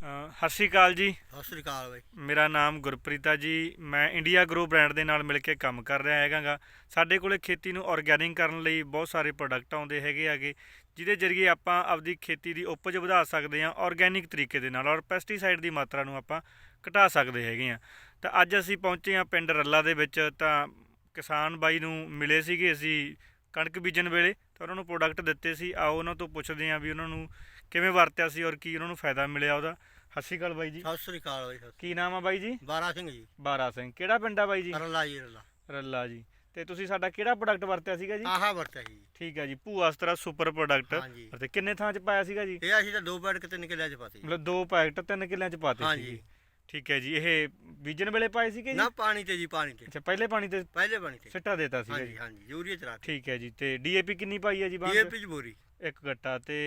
ਸਤਿ ਸ਼੍ਰੀ ਅਕਾਲ ਜੀ। ਸਤਿ ਸ੍ਰੀ ਅਕਾਲ ਬਾਈ। ਮੇਰਾ ਨਾਮ ਗੁਰਪ੍ਰੀਤਾ ਜੀ। ਮੈਂ ਇੰਡੀਆ ਗਰੋ ਬ੍ਰਾਂਡ ਦੇ ਨਾਲ ਮਿਲ ਕੇ ਕੰਮ ਕਰ ਰਿਹਾ ਹੈਗਾਗਾ। ਸਾਡੇ ਕੋਲੇ ਖੇਤੀ ਨੂੰ ਆਰਗੈਨਿਕ ਕਰਨ ਲਈ ਬਹੁਤ ਸਾਰੇ ਪ੍ਰੋਡਕਟ ਆਉਂਦੇ ਹੈਗੇ ਆਗੇ ਜਿਹਦੇ ਜ਼ਰੀਏ ਆਪਾਂ ਆਪਦੀ ਖੇਤੀ ਦੀ ਉਪਜ ਵਧਾ ਸਕਦੇ ਹਾਂ ਆਰਗੈਨਿਕ ਤਰੀਕੇ ਦੇ ਨਾਲ ਔਰ ਪੈਸਟੀਸਾਈਡ ਦੀ ਮਾਤਰਾ ਨੂੰ ਆਪਾਂ ਘਟਾ ਸਕਦੇ ਹੈਗੇ ਆ ਤਾਂ ਅੱਜ ਅਸੀਂ ਪਹੁੰਚੇ ਹਾਂ ਪਿੰਡ ਰੱਲਾ ਦੇ ਵਿੱਚ। ਤਾਂ ਕਿਸਾਨ ਬਾਈ ਨੂੰ ਮਿਲੇ ਸੀਗੇ ਅਸੀਂ ਕਣਕ ਬੀਜਣ ਵੇਲੇ ਤਾਂ ਉਹਨਾਂ ਨੂੰ ਪ੍ਰੋਡਕਟ ਦਿੱਤੇ ਸੀ। ਆਓ ਉਹਨਾਂ ਤੋਂ ਪੁੱਛਦੇ ਹਾਂ ਵੀ ਉਹਨਾਂ ਨੂੰ ਕਿਵੇਂ ਵਰਤਿਆ ਸੀ ਔਰ ਕੀ ਉਹਨਾਂ ਨੂੰ ਫਾਇਦਾ ਮਿਲਿਆ ਉਹਦਾ। ਸਤਿ ਸ਼੍ਰੀ ਅਕਾਲ ਬਾਈ ਜੀ। ਸਤਿ ਸ੍ਰੀ ਅਕਾਲ ਬਾਈ ਸਤਿ ਕੀ ਨਾਮ ਆ ਬਾਈ ਜੀ? ਬਾਰਾ ਸਿੰਘ ਜੀ। ਬਾਰਾ ਸਿੰਘ। ਕਿਹੜਾ ਪਿੰਡ ਆ ਬਾਈ ਜੀ? ਰਲਾ ਜੀ ਰਲਾ। ਰੱਲਾ ਜੀ। ਤੇ ਤੁਸੀਂ ਸਾਡਾ ਕਿਹੜਾ ਪ੍ਰੋਡਕਟ ਵਰਤਿਆ ਸੀਗਾ ਜੀ? ਆਹਾ ਵਰਤਿਆ ਜੀ। ਠੀਕ ਹੈ ਜੀ ਭੂਆਸਤਰਾ ਸੁਪਰ ਪ੍ਰੋਡਕਟ ਅਤੇ ਕਿੰਨੇ ਥਾਂ ਚ ਪਾਇਆ ਸੀਗਾ ਜੀ? ਇਹ ਅਸੀਂ ਤਾਂ ਦੋ ਬੈਡ ਕਿਤੇ ਨਿਕਲਿਆ ਚ ਪਾਤੀ ਮਤਲਬ ਦੋ ਪੈਕਟ ਤਿੰਨ ਕਿੱਲਿਆਂ ਚ ਪਾਤੇ ਹਾਂਜੀ ਸੀ ਠੀਕ ਹੈ ਜੀ ਇਹ ਬੀਜਣ ਵੇਲੇ ਪਾਏ ਸੀਗੇ ਜੀ? ਨਾ ਪਾਣੀ ਤੇ ਜੀ ਪਾਣੀ ਤੇ। ਅੱਛਾ ਪਹਿਲੇ ਪਾਣੀ ਤੇ ਪਹਿਲੇ ਪਾਣੀ ਤੇ। ਸਿੱਟਾ ਦੇਤਾ ਸੀਗਾ ਹਾਂਜੀ ਹਾਂਜੀ ਯੂਰੀਆ ਚ ਰਾਤੀ ਠੀਕ ਹੈ ਜੀ ਤੇ ਡੀਏਪੀ ਕਿੰਨੀ ਪਾਈ ਹੈ ਜੀ ਬਾਅਦ ਡੀਏਪੀ ਚ? ਬੋਰੀ। ਇੱਕ ਗੱਟਾ ਤੇ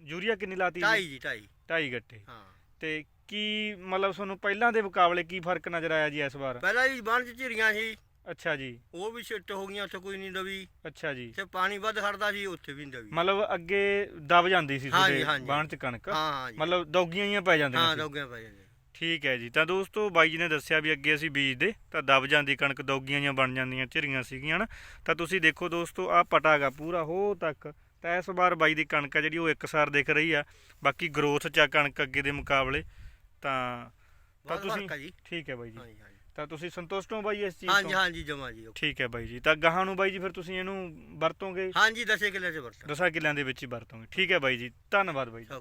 ਯੂਰੀਆ ਕਿੰਨੀ ਲਾਤੀ ਢਾਈ ਜੀ ਢਾਈ। ਢਾਈ ਗੱਟੇ। ਹਾਂ। ਤੇ ਕੀ ਮਤਲਬ ਤੁਹਾਨੂੰ ਪਹਿਲਾਂ ਦੇ ਮੁਕਾਬਲੇ ਕੀ ਫ਼ਰਕ ਨਜ਼ਰ ਆਇਆ ਜੀ ਇਸ ਵਾਰ? ਪਹਿਲਾਂ ਜੀ ਬਾਣ ਚ ਝਿਰੀਆਂ ਸੀ। ਅੱਛਾ ਜੀ। ਉਹ ਵੀ ਛਿੱਟ ਹੋ ਗਈਆਂ ਉੱਥੇ ਕੋਈ ਨਹੀਂ ਦਵੀ। ਅੱਛਾ ਜੀ। ਤੇ ਪਾਣੀ ਵੱਧ ਖੜਦਾ ਸੀ ਉੱਥੇ ਵੀ ਨਹੀਂ ਦਵੀ। ਮਤਲਬ ਅੱਗੇ ਦਬ ਜਾਂਦੀ ਸੀ ਤੁਹਾਡੇ। ਬਾਣ ਚ ਕਣਕ? ਮਤਲਬ ਦੌਗੀਆਂ ਹੀ ਪੈ ਜਾਂਦੀਆਂ ਹਾਂ ਸੀ। ਦੋਗਿਆਂ ਪੈ ਜਾਂਦੇ ਠੀਕ ਹੈ ਜੀ। ਤਾਂ ਦੋਸਤੋ ਬਾਈ ਜੀ ਨੇ ਦੱਸਿਆ ਵੀ ਅੱਗੇ ਅਸੀਂ ਬੀਜਦੇ ਤਾਂ ਦਬ ਜਾਂਦੀ ਕਣਕ ਦੌਗੀਆਂ ਜਾਂ ਬਣ ਜਾਂਦੀਆਂ ਝਿਰੀਆਂ ਸੀਗੀਆਂ ਨਾ ਤਾਂ ਤੁਸੀਂ ਦੇਖੋ ਦੋਸਤੋ ਆਹ ਪਟਾਗਾ ਪੂਰਾ ਹੋ ਤੱਕ। ਤਾਂ ਇਸ ਵਾਰ ਬਾਈ ਦੀ ਕਣਕ ਆ ਜਿਹੜੀ ਉਹ ਇੱਕਸਾਰ ਦਿਖ ਰਹੀ ਆ। ਬਾਕੀ ਗਰੋਥ ਚ ਆ ਕਣਕ ਅੱਗੇ ਦੇ ਮੁਕਾਬਲੇ। ਤਾਂ ਤਾਂ ਤੁਸੀਂ ਆ ਠੀਕ ਹੈ ਬਾਈ ਜੀ। ਹਾਂਜੀ ਹਾਂਜੀ। ਤਾਂ ਤੁਸੀਂ ਸੰਤੁਸ਼ਟ ਹੋ ਬਾਈ ਇਸ ਚੀਜ਼ ਹਾਂਜੀ ਤੋਂ? ਹਾਂਜੀ ਜਮਾ ਜੀ। ਠੀਕ ਹੈ ਬਾਈ ਜੀ। ਤਾਂ ਗਾਹਾਂ ਨੂੰ ਬਾਈ ਜੀ ਫਿਰ ਤੁਸੀਂ ਇਹਨੂੰ ਵਰਤੋਗੇ? ਹਾਂਜੀ ਦਸੇ ਕਿੱਲੇ ਚ ਵਰਤਾ ਦਸਾਂ ਕਿੱਲਿਆਂ ਦੇ ਵਿੱਚ ਹੀ ਵਰਤੋਗੇ। ਠੀਕ ਹੈ ਬਾਈ ਜੀ। ਧੰਨਵਾਦ ਬਾਈ ਜੀ।